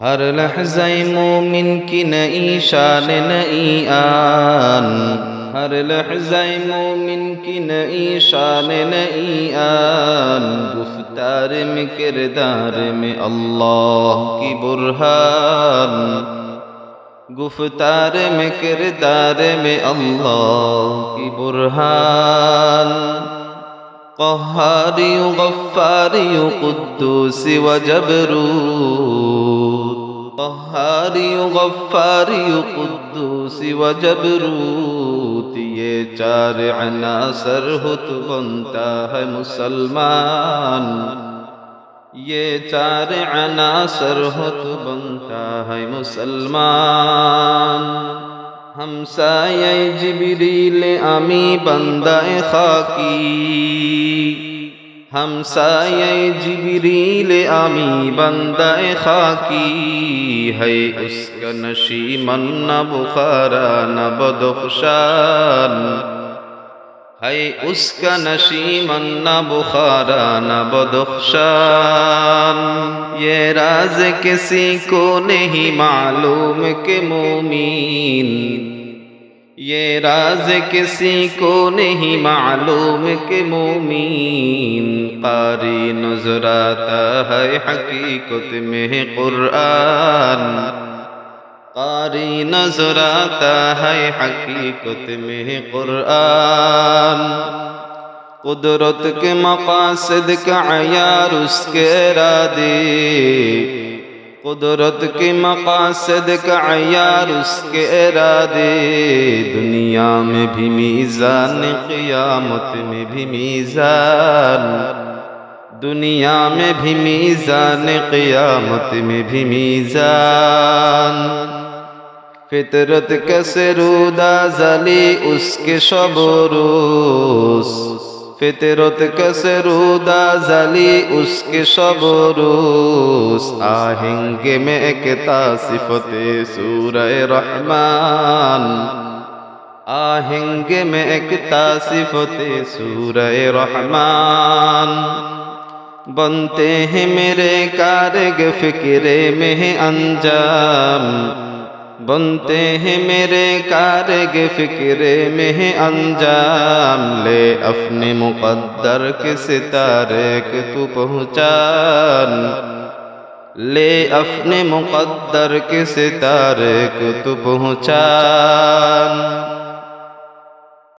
ہر لحظہ مومن کی نئی شان نئی آن ہر لحظہ مومن کی نئی شان نئی آن گفتار میں کردار میں اللہ کی برہان گفتار میں کردار میں اللہ کی برہان قہاری غفاری قدوس و جبرو قهاري غفاري قدوس وجبروت، یہ چار عناصر ہو تو بنتا ہے مسلمان۔ یہ چار عناصر ہو تو بنتا ہے مسلمان۔ ہم سائے جبریل، امی بندہ خاکی۔ ہم سائے جبریل آمی بندہ خاکی ہے، اس کا نشیمن نہ بخارا، نہ بدخشان۔ ہے، اس کا نشیمن نہ بخارا، نہ بدخشان۔ یہ راز کسی کو نہیں معلوم کہ مومین یہ راز کسی کو نہیں معلوم کہ مومین قاری نظر آتا ہے حقیقت میں قرآن قاری نظر آتا ہے حقیقت میں قرآن قدرت کے مقاصد کا عیار اس کے ارادے قدرت کے مقاصد کا عیار اس کے ارادے دنیا میں بھی میزان قیامت میں بھی میزان دنیا میں بھی میزان قیامت میں بھی میزان فطرت کسے رودا زلی اس کے شب و روز ফেতেরত কসে রুদা জালি, উসকে সব রুস। আহিঙ্গে মে কেতা সিফতে সুরায় রহমান। আহিঙ্গে মে কেতা সিফতে সুরায় রহমান। বনতে হে মেরে কারে গে মেহে অঞ্জাম بنتے ہیں میرے کارگ فکر میں ہیں انجام لے اپنے مقدر کے ستارے کے تو پہنچان لے اپنے مقدر کے ستارے کو تو پہنچان